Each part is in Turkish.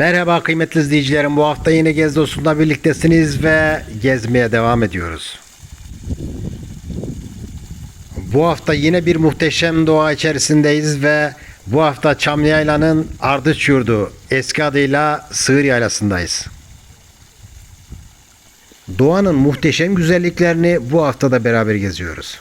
Merhaba kıymetli izleyicilerim. Bu hafta yine Gez Dostum'da birliktesiniz ve gezmeye devam ediyoruz. Bu hafta yine bir muhteşem doğa içerisindeyiz ve bu hafta Çamlıyayla'nın Ardıç Yurdu eski adıyla Sığır Yaylası'ndayız. Doğanın muhteşem güzelliklerini bu haftada beraber geziyoruz.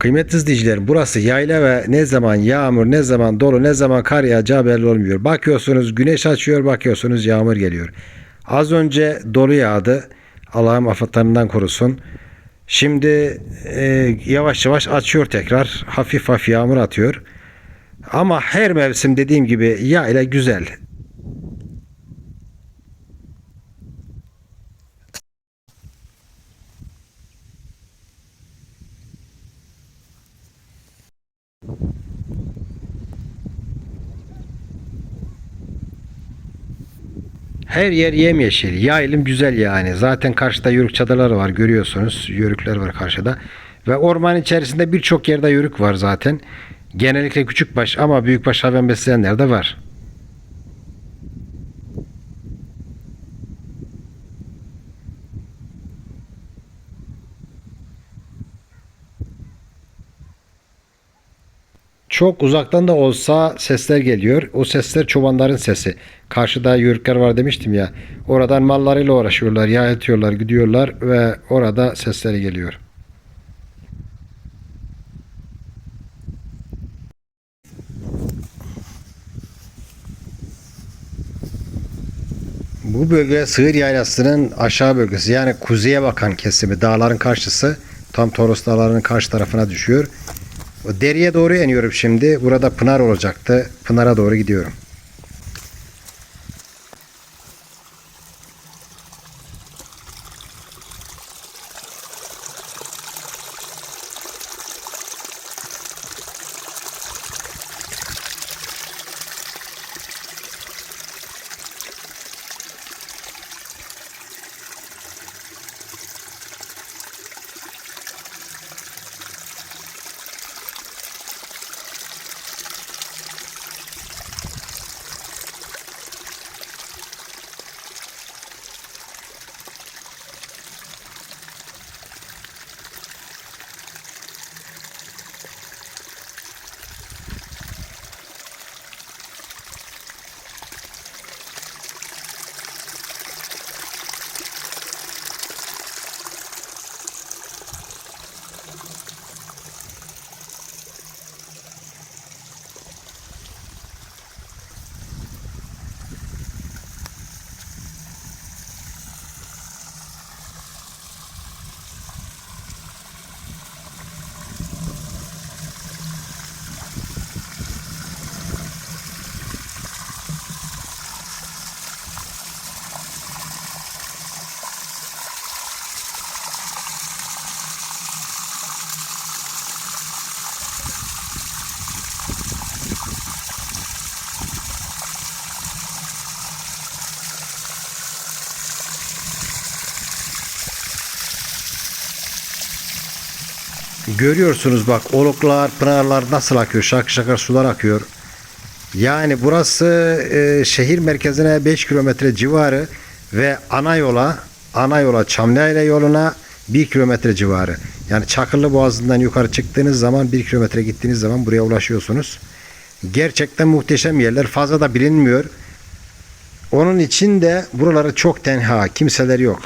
Kıymetli izleyiciler burası yayla ve ne zaman yağmur, ne zaman dolu, ne zaman kar yağacağı belli olmuyor. Bakıyorsunuz güneş açıyor, bakıyorsunuz yağmur geliyor. Az önce dolu yağdı. Allah'ım afatlarından korusun. Şimdi e, yavaş yavaş açıyor tekrar. Hafif hafif yağmur atıyor. Ama her mevsim dediğim gibi yayla güzel. Her yer yemyeşil. Yaylım güzel yani. Zaten karşıda yörük çadırları var görüyorsunuz. Yörükler var karşıda. Ve orman içerisinde birçok yerde yörük var zaten. Genellikle küçükbaş ama büyükbaş hayvan besleyenler de var. Çok uzaktan da olsa sesler geliyor. O sesler çobanların sesi. Karşıda yörükler var demiştim ya. Oradan mallarıyla uğraşıyorlar, yağ etiyorlar, gidiyorlar ve orada sesleri geliyor. Bu bölge Sığır Yaylası'nın aşağı bölgesi yani kuzeye bakan kesimi dağların karşısı tam Toros Dağları'nın karşı tarafına düşüyor. Deriye doğru iniyorum şimdi. Burada Pınar olacaktı. Pınar'a doğru gidiyorum. Görüyorsunuz bak oluklar, pınarlar nasıl akıyor. Şakır şakır sular akıyor. Yani burası e, şehir merkezine 5 kilometre civarı ve ana yola, ana yola Çamlıayla yoluna 1 kilometre civarı. Yani Çakırlı Boğazı'ndan yukarı çıktığınız zaman 1 kilometre gittiğiniz zaman buraya ulaşıyorsunuz. Gerçekten muhteşem yerler. Fazla da bilinmiyor. Onun için de buraları çok tenha. Kimseler yok.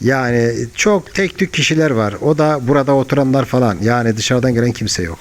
Yani çok tek tük kişiler var. O da burada oturanlar falan. Yani dışarıdan gelen kimse yok.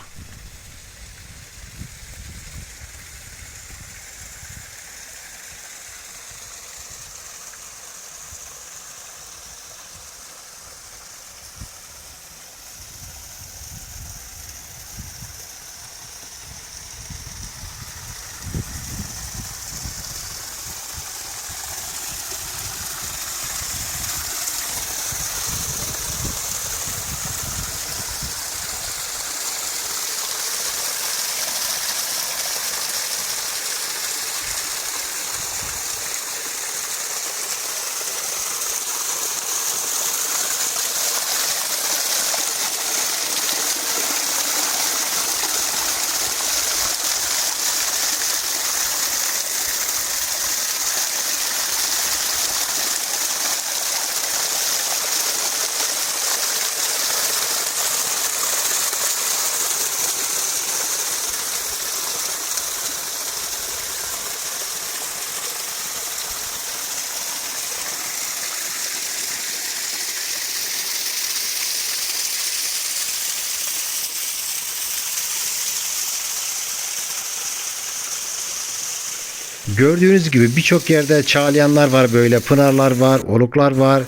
Gördüğünüz gibi birçok yerde çağlayanlar var böyle, pınarlar var, oluklar var.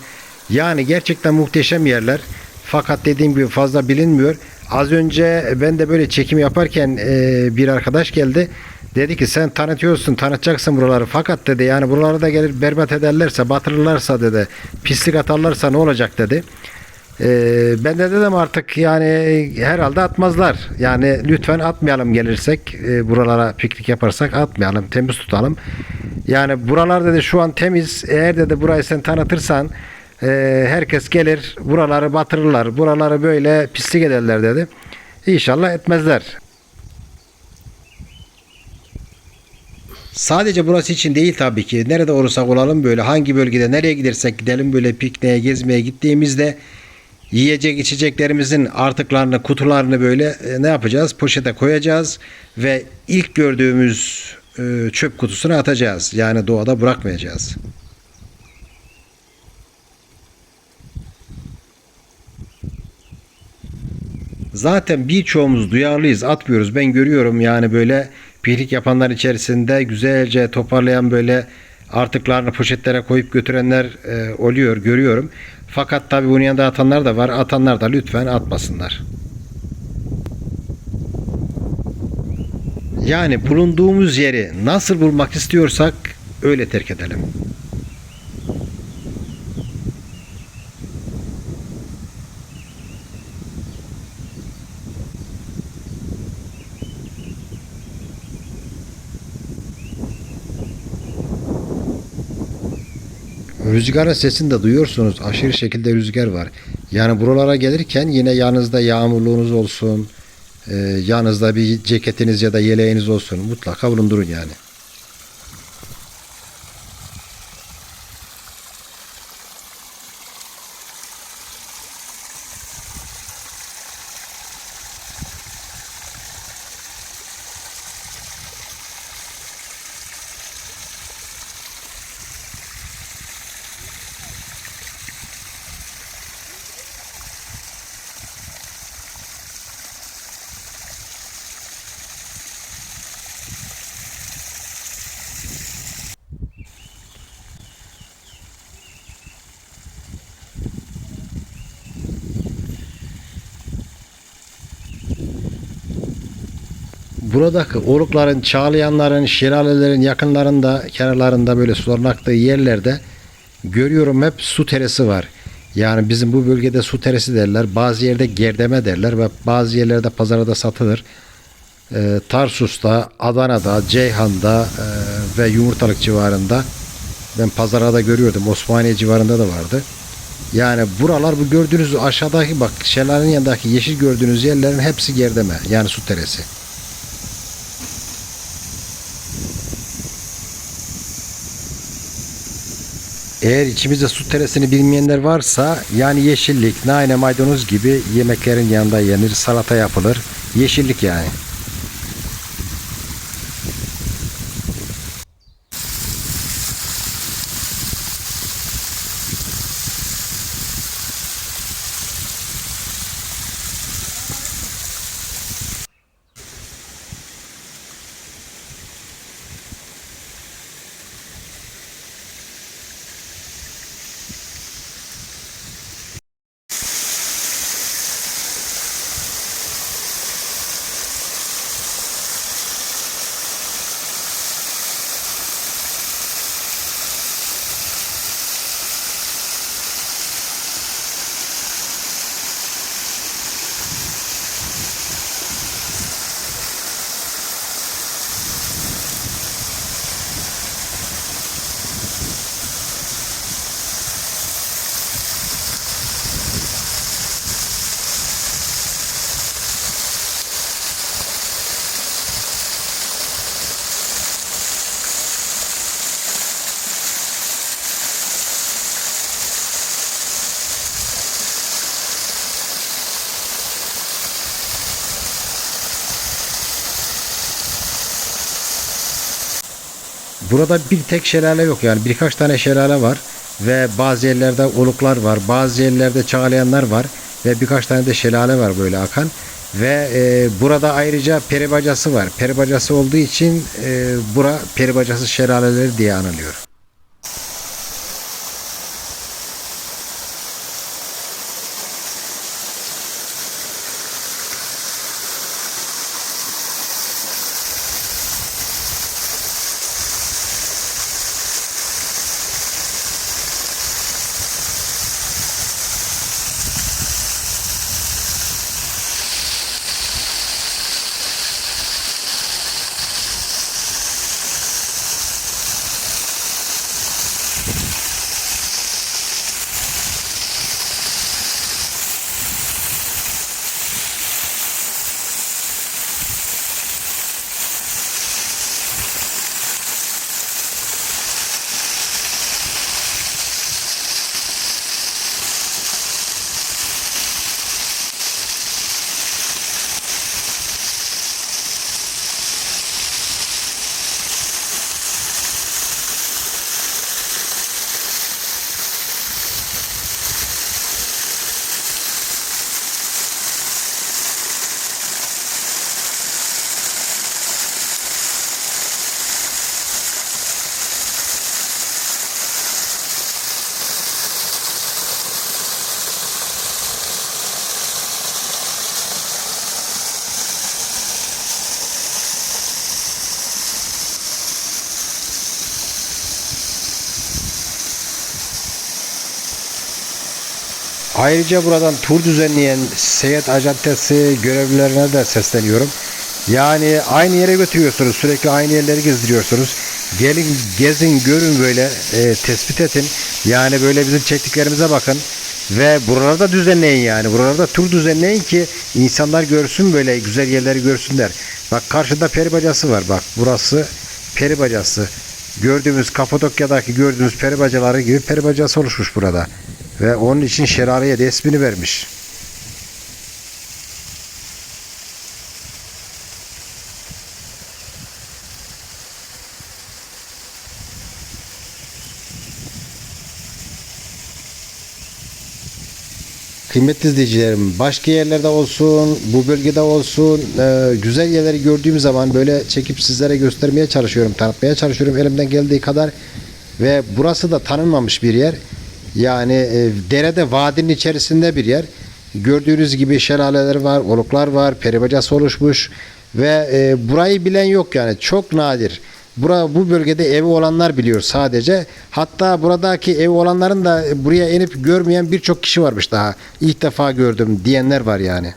Yani gerçekten muhteşem yerler. Fakat dediğim gibi fazla bilinmiyor. Az önce ben de böyle çekim yaparken e, bir arkadaş geldi. Dedi ki sen tanıtıyorsun, tanıtacaksın buraları. Fakat dedi yani buraları da gelir berbat ederlerse, batırırlarsa dedi, pislik atarlarsa ne olacak dedi. Ee, ben de dedim artık yani herhalde atmazlar. Yani lütfen atmayalım gelirsek e, buralara piknik yaparsak atmayalım temiz tutalım. Yani buralar dedi şu an temiz. Eğer dedi burayı sen tanıtırsan e, herkes gelir buraları batırırlar. Buraları böyle pislik ederler dedi. İnşallah etmezler. Sadece burası için değil tabii ki. Nerede olursak olalım böyle hangi bölgede nereye gidersek gidelim böyle pikniğe gezmeye gittiğimizde yiyecek içeceklerimizin artıklarını kutularını böyle e, ne yapacağız? Poşete koyacağız ve ilk gördüğümüz e, çöp kutusuna atacağız. Yani doğada bırakmayacağız. Zaten birçoğumuz duyarlıyız, atmıyoruz. Ben görüyorum yani böyle piknik yapanlar içerisinde güzelce toparlayan böyle artıklarını poşetlere koyup götürenler e, oluyor, görüyorum. Fakat tabi bunun yanında atanlar da var. Atanlar da lütfen atmasınlar. Yani bulunduğumuz yeri nasıl bulmak istiyorsak öyle terk edelim. Rüzgarın sesini de duyuyorsunuz. Aşırı şekilde rüzgar var. Yani buralara gelirken yine yanınızda yağmurluğunuz olsun. E, yanınızda bir ceketiniz ya da yeleğiniz olsun. Mutlaka bulundurun yani. Buradaki olukların, çağlayanların, şelalelerin yakınlarında, kenarlarında böyle suların aktığı yerlerde görüyorum hep su teresi var. Yani bizim bu bölgede su teresi derler. Bazı yerde gerdeme derler ve bazı yerlerde pazarda satılır. Ee, Tarsus'ta, Adana'da, Ceyhan'da e, ve Yumurtalık civarında ben pazarda görüyordum. Osmaniye civarında da vardı. Yani buralar bu gördüğünüz aşağıdaki bak şelalenin yanındaki yeşil gördüğünüz yerlerin hepsi gerdeme. Yani su teresi. Eğer içimizde su teresini bilmeyenler varsa yani yeşillik, nane, maydanoz gibi yemeklerin yanında yenir, salata yapılır. Yeşillik yani. Burada bir tek şelale yok yani birkaç tane şelale var ve bazı yerlerde oluklar var, bazı yerlerde çağlayanlar var ve birkaç tane de şelale var böyle akan ve e, burada ayrıca peribacası var. Peribacası olduğu için e, bura peribacası şelaleleri diye anılıyor. Ayrıca buradan tur düzenleyen seyahat acentesi görevlilerine de sesleniyorum. Yani aynı yere götürüyorsunuz. Sürekli aynı yerleri gezdiriyorsunuz. Gelin gezin görün böyle e, tespit edin. Yani böyle bizim çektiklerimize bakın. Ve buralarda düzenleyin yani. Buralarda tur düzenleyin ki insanlar görsün böyle güzel yerleri görsünler. Bak karşıda peri bacası var bak. Burası peri bacası. Gördüğümüz Kapadokya'daki gördüğümüz peri bacaları gibi peri bacası oluşmuş burada. Ve onun için şelaleye de ismini vermiş. Kıymetli izleyicilerim, başka yerlerde olsun, bu bölgede olsun, e, güzel yerleri gördüğüm zaman böyle çekip sizlere göstermeye çalışıyorum, tanıtmaya çalışıyorum elimden geldiği kadar. Ve burası da tanınmamış bir yer. Yani e, derede vadinin içerisinde bir yer. Gördüğünüz gibi şelaleler var, oluklar var, peribacası oluşmuş ve e, burayı bilen yok yani çok nadir. Bura, bu bölgede evi olanlar biliyor sadece. Hatta buradaki evi olanların da buraya inip görmeyen birçok kişi varmış daha. İlk defa gördüm diyenler var yani.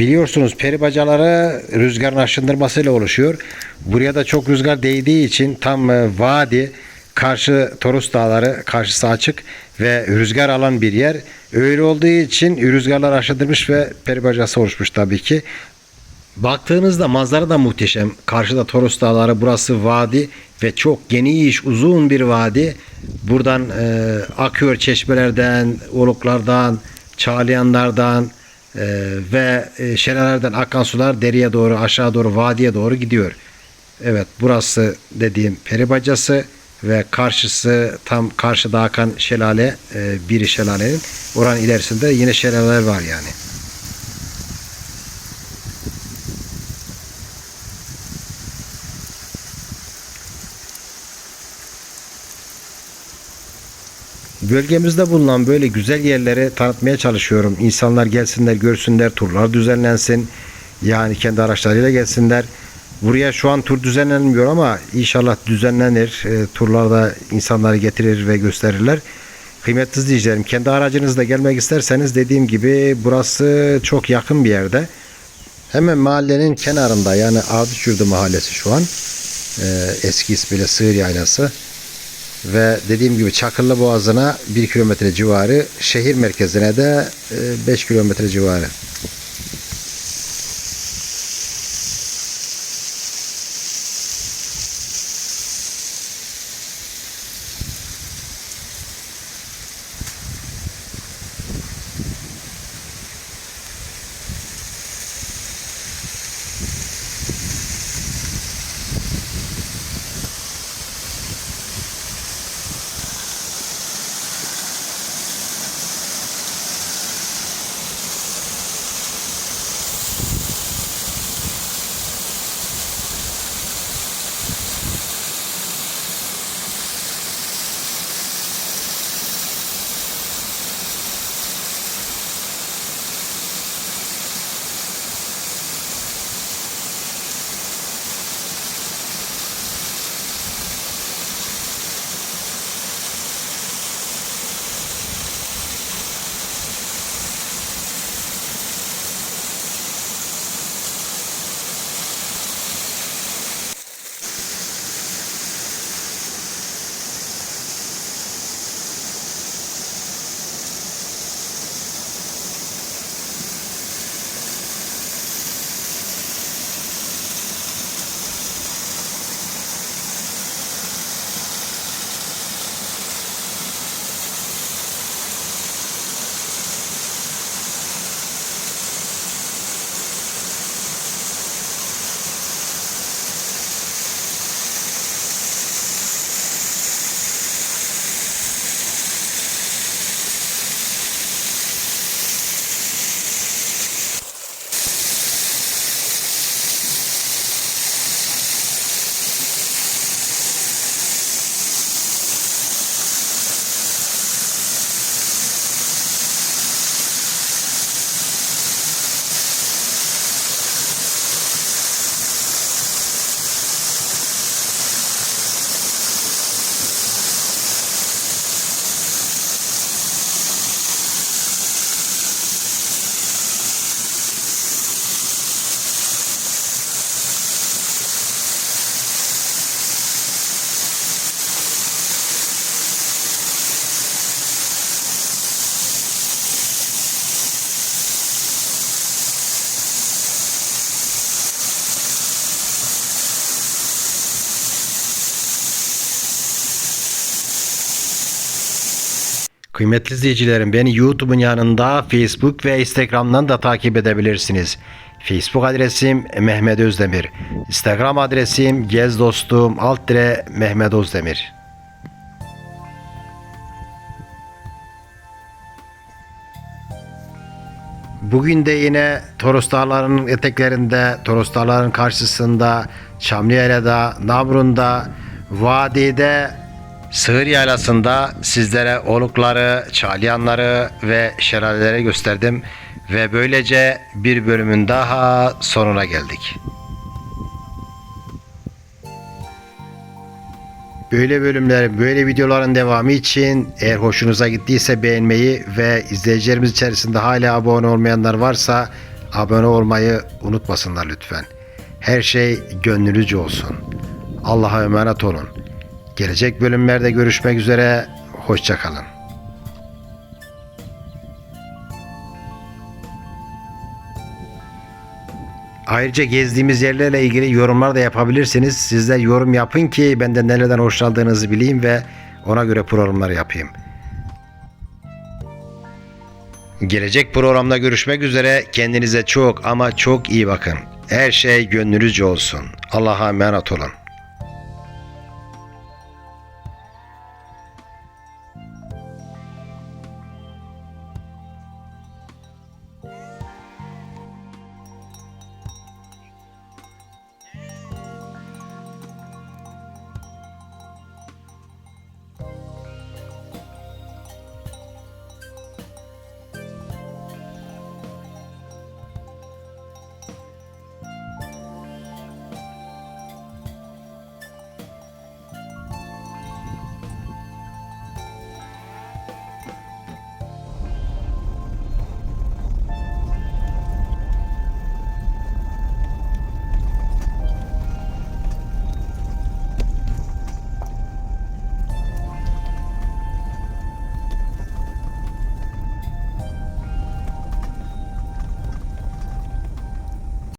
Biliyorsunuz peri bacaları rüzgarın aşındırmasıyla oluşuyor. Buraya da çok rüzgar değdiği için tam e, vadi karşı Torus Dağları karşısı açık ve rüzgar alan bir yer. Öyle olduğu için rüzgarlar aşındırmış ve peri bacası oluşmuş tabii ki. Baktığınızda manzara da muhteşem. Karşıda Toros Dağları, burası vadi ve çok geniş, uzun bir vadi. Buradan e, akıyor çeşmelerden, oluklardan, çağlayanlardan e, ve e, şelalelerden akan sular deriye doğru, aşağı doğru, vadiye doğru gidiyor. Evet, burası dediğim peri bacası ve karşısı tam karşıda akan şelale, e, bir şelalenin. Oranın ilerisinde yine şelaleler var yani. Bölgemizde bulunan böyle güzel yerleri tanıtmaya çalışıyorum. İnsanlar gelsinler, görsünler, turlar düzenlensin. Yani kendi araçlarıyla gelsinler. Buraya şu an tur düzenlenmiyor ama inşallah düzenlenir. E, turlarda insanları getirir ve gösterirler. Kıymetli izleyicilerim, kendi aracınızla gelmek isterseniz dediğim gibi burası çok yakın bir yerde. Hemen mahallenin kenarında yani Ardıçyurdu mahallesi şu an. E, eski ismiyle Sığır Yaylası ve dediğim gibi Çakırlı Boğazı'na 1 kilometre civarı, şehir merkezine de 5 kilometre civarı. Kıymetli izleyicilerim beni YouTube'un yanında Facebook ve Instagram'dan da takip edebilirsiniz. Facebook adresim Mehmet Özdemir. Instagram adresim gez dostum alt dire Mehmet Özdemir. Bugün de yine Toros Dağları'nın eteklerinde, Toros Dağları'nın karşısında, Çamlıyela'da, Nabrun'da, Vadi'de, Sığır Yaylası'nda sizlere olukları, çağlayanları ve şelaleleri gösterdim. Ve böylece bir bölümün daha sonuna geldik. Böyle bölümler, böyle videoların devamı için eğer hoşunuza gittiyse beğenmeyi ve izleyicilerimiz içerisinde hala abone olmayanlar varsa abone olmayı unutmasınlar lütfen. Her şey gönlünüzce olsun. Allah'a emanet olun. Gelecek bölümlerde görüşmek üzere. Hoşçakalın. Ayrıca gezdiğimiz yerlerle ilgili yorumlar da yapabilirsiniz. Siz de yorum yapın ki ben de nelerden hoşlandığınızı bileyim ve ona göre programlar yapayım. Gelecek programda görüşmek üzere. Kendinize çok ama çok iyi bakın. Her şey gönlünüzce olsun. Allah'a emanet olun.